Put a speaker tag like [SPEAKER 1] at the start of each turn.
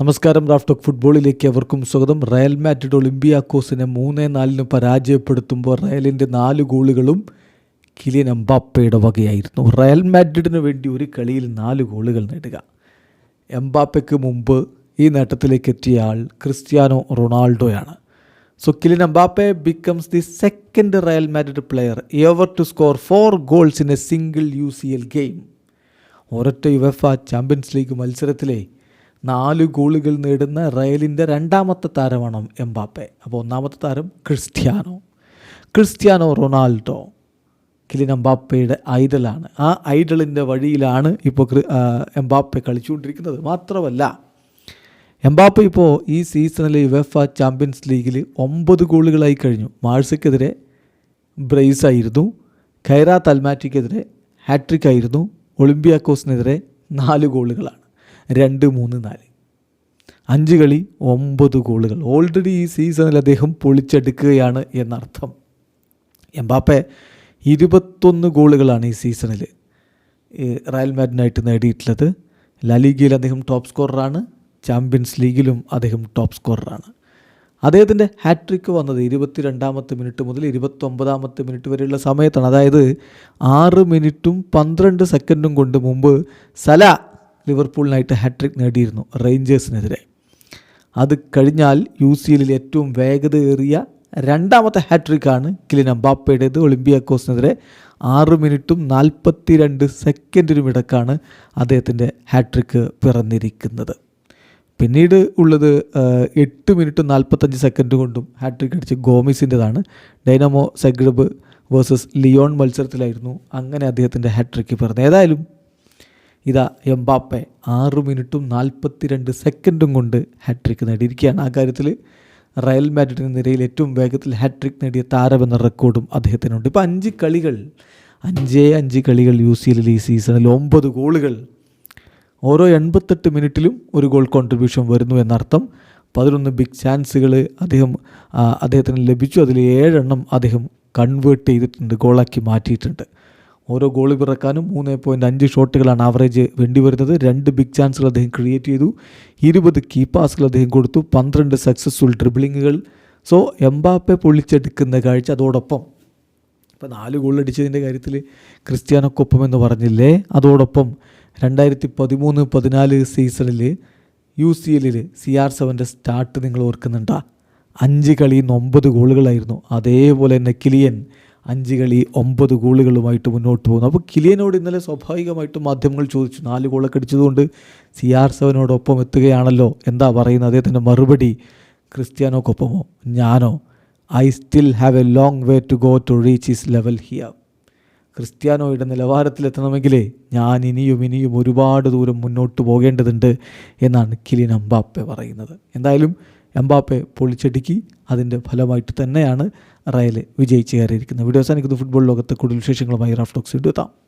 [SPEAKER 1] നമസ്കാരം റാഫ്റ്റോക്ക് ഫുട്ബോളിലേക്ക് അവർക്കും സ്വാഗതം. റയൽ മാഡ്രിഡ് ഒളിമ്പിയാക്കോസിനെ മൂന്ന് നാലിന് പരാജയപ്പെടുത്തുമ്പോൾ റയലിന്റെ നാല് ഗോളുകളും കിലിയൻ എംബാപ്പയുടെ വകയായിരുന്നു. റയൽ മാഡ്രിഡിന് വേണ്ടി ഒരു കളിയിൽ നാല് ഗോളുകൾ നേടുക. എംബാപ്പയ്ക്ക് മുമ്പ് ഈ നേട്ടത്തിലേക്ക് എത്തിയ ആൾ Cristiano റൊണാൾഡോയാണ്. So Kylian Mbappe becomes the second Real Madrid player ever to score four goals in a single U C L game ഒരൊറ്റ യുവഫ ചാമ്പ്യൻസ് ലീഗ് മത്സരത്തിലെ നാല് ഗോളുകൾ നേടുന്ന റയലിന്റെ രണ്ടാമത്തെ താരമാണ് എംബാപ്പെ. അപ്പോൾ ഒന്നാമത്തെ താരം ക്രിസ്ത്യാനോ. Cristiano Ronaldo. കിലിൻ എംബാപ്പയുടെ ഐഡലാണ്. ആ ഐഡലിന്റെ വഴിയിലാണ് ഇപ്പോൾ എംബാപ്പെ കളിച്ചുകൊണ്ടിരിക്കുന്നത്. മാത്രമല്ല എംബാപ്പ ഇപ്പോൾ ഈ സീസണിലെ യുവഫ ചാമ്പ്യൻസ് ലീഗിൽ ഒമ്പത് ഗോളുകളായി കഴിഞ്ഞു. മാഴ്സയ്ക്കെതിരെ ബ്രേസ് ആയിരുന്നു. ഖൈറ തൽമാറ്റിക്കെതിരെ ഹാട്രിക് ആയിരുന്നു. ഒളിമ്പിയാക്കോസിനെതിരെ നാല് ഗോളുകളാണ്. രണ്ട് മൂന്ന് നാല്. അഞ്ച് കളി ഒമ്പത് ഗോളുകൾ. ഓൾറെഡി ഈ സീസണിൽ അദ്ദേഹം പൊളിച്ചെടുക്കുകയാണ് എന്നർത്ഥം. എംബാപ്പെ ഇരുപത്തൊന്ന് ഗോളുകളാണ് ഈ സീസണിൽ റയൽ മാഡിനായിട്ട് നേടിയിട്ടുള്ളത്. ലലീഗയിൽ അദ്ദേഹം ടോപ്പ് സ്കോററാണ് ചാമ്പ്യൻസ് ലീഗിലും അദ്ദേഹം ടോപ്പ് സ്കോററാണ് അദ്ദേഹത്തിന്റെ ഹാട്രിക്ക് വന്നത് ഇരുപത്തിരണ്ടാമത്തെ മിനിറ്റ് മുതൽ ഇരുപത്തൊമ്പതാമത്തെ മിനിറ്റ് വരെയുള്ള സമയത്താണ്. അതായത് ആറ് മിനിറ്റും പന്ത്രണ്ട് സെക്കൻഡും കൊണ്ട് മുമ്പ് സല ലിവർപൂളിനായിട്ട് ഹാട്രിക് നേടിയിരുന്നു റേഞ്ചേഴ്സിനെതിരെ. അത് കഴിഞ്ഞാൽ യു സി എല്ലിൽ ഏറ്റവും വേഗതയേറിയ രണ്ടാമത്തെ ഹാട്രിക്കാണ് കിലിൻ അമ്പാപ്പയുടേത് ഒളിമ്പിയാക്കോസിനെതിരെ ആറ് മിനിറ്റും നാൽപ്പത്തി രണ്ട് സെക്കൻഡിനും ഇടക്കാണ് അദ്ദേഹത്തിന്റെ ഹാട്രിക്ക് പിറന്നിരിക്കുന്നത്. പിന്നീട് ഉള്ളത് എട്ട് മിനിറ്റ് നാൽപ്പത്തഞ്ച് സെക്കൻഡ് കൊണ്ടും ഹാട്രിക് അടിച്ച് ഗോമിസിന്റെതാണ്. ഡൈനാമോ സെഗ്രബ് വേഴ്സസ് ലിയോൺ മത്സരത്തിലായിരുന്നു അങ്ങനെ അദ്ദേഹത്തിന്റെ ഹാട്രിക്ക് പിറന്നത്. ഏതായാലും ഇതാ എംബാപ്പെ ആറ് മിനിറ്റും നാൽപ്പത്തിരണ്ട് സെക്കൻഡും കൊണ്ട് ഹാട്രിക്ക് നേടിയിരിക്കുകയാണ്. ആ കാര്യത്തിൽ റയൽ മാഡ്രിഡിന് നിരയിൽ ഏറ്റവും വേഗത്തിൽ ഹാട്രിക് നേടിയ താരമെന്ന റെക്കോർഡും അദ്ദേഹത്തിനുണ്ട്. ഇപ്പോൾ അഞ്ച് കളികൾ അഞ്ചേ അഞ്ച് കളികൾ യു സി എല്ലിൽ ഈ സീസണിൽ ഒമ്പത് ഗോളുകൾ. ഓരോ എൺപത്തെട്ട് മിനിറ്റിലും ഒരു ഗോൾ കോൺട്രിബ്യൂഷൻ വരുന്നു എന്നർത്ഥം. പതിനൊന്ന് ബിഗ് ചാൻസുകൾ അദ്ദേഹം അദ്ദേഹത്തിന് ലഭിച്ചു. അതിൽ ഏഴെണ്ണം അദ്ദേഹം കൺവേർട്ട് ചെയ്തിട്ടുണ്ട് ഗോളാക്കി മാറ്റിയിട്ടുണ്ട്. ഓരോ ഗോൾ പിറക്കാനും മൂന്ന് പോയിന്റ് അഞ്ച് ഷോട്ടുകളാണ് ആവറേജ് വേണ്ടി വരുന്നത്. രണ്ട് ബിഗ് ചാൻസുകൾ അദ്ദേഹം ക്രിയേറ്റ് ചെയ്തു. ഇരുപത് കീ പാസുകൾ അദ്ദേഹം കൊടുത്തു. പന്ത്രണ്ട് സക്സസ്ഫുൾ ഡ്രിബിളിങ്ങുകൾ സോ എംബാപ്പെ പൊളിച്ചെടുക്കുന്ന കാഴ്ച അതോടൊപ്പം ഇപ്പോൾ നാല് ഗോൾ അടിച്ചതിന്റെ കാര്യത്തിൽ ക്രിസ്ത്യാനൊക്കൊപ്പം എന്ന് പറഞ്ഞില്ലേ? അതോടൊപ്പം രണ്ടായിരത്തി പതിമൂന്ന് പതിനാല് സീസണിൽ യു സി എല്ലിൽ സി ആർ സെവന്റെ സ്റ്റാർട്ട് നിങ്ങൾ ഓർക്കുന്നുണ്ടോ? അഞ്ച് കളിയിൽ നിന്ന് ഒമ്പത് ഗോളുകളായിരുന്നു അതേപോലെ തന്നെ കിലിയൻ അഞ്ച് കളി ഒമ്പത് ഗോളുകളുമായിട്ട് മുന്നോട്ട് പോകുന്നു. അപ്പോൾ കിലിയനോട് ഇന്നലെ സ്വാഭാവികമായിട്ടും മാധ്യമങ്ങൾ ചോദിച്ചു. നാല് ഗോളൊക്കെ അടിച്ചതുകൊണ്ട് സി ആർ സെവനോടൊപ്പം എത്തുകയാണല്ലോ. എന്താ പറയുന്നത്? അദ്ദേഹത്തിന്റെ മറുപടി ക്രിസ്ത്യാനോക്കൊപ്പമോ? ഞാനോ? I still have a long way to go to reach his level here ക്രിസ്ത്യാനോയുടെ നിലവാരത്തിലെത്തണമെങ്കിലേ ഞാൻ ഇനിയും ഇനിയും ഒരുപാട് ദൂരം മുന്നോട്ട് പോകേണ്ടതുണ്ട് എന്നാണ് കിലിൻ അമ്പാപ്പെ പറയുന്നത്. എന്തായാലും എംബാപ്പെ പൊളിച്ചടുക്കി അതിന്റെ ഫലമായിട്ട് തന്നെയാണ് റയൽ വിജയിച്ച് കയറിയിരിക്കുന്നത്. വീഡിയോ അവസാനിക്കുന്ന. ഫുട്ബോൾ ലോകത്തെ കൂടുതൽ വിശേഷങ്ങളുമായി റാഫ്റ്റോക്സ് എത്താം.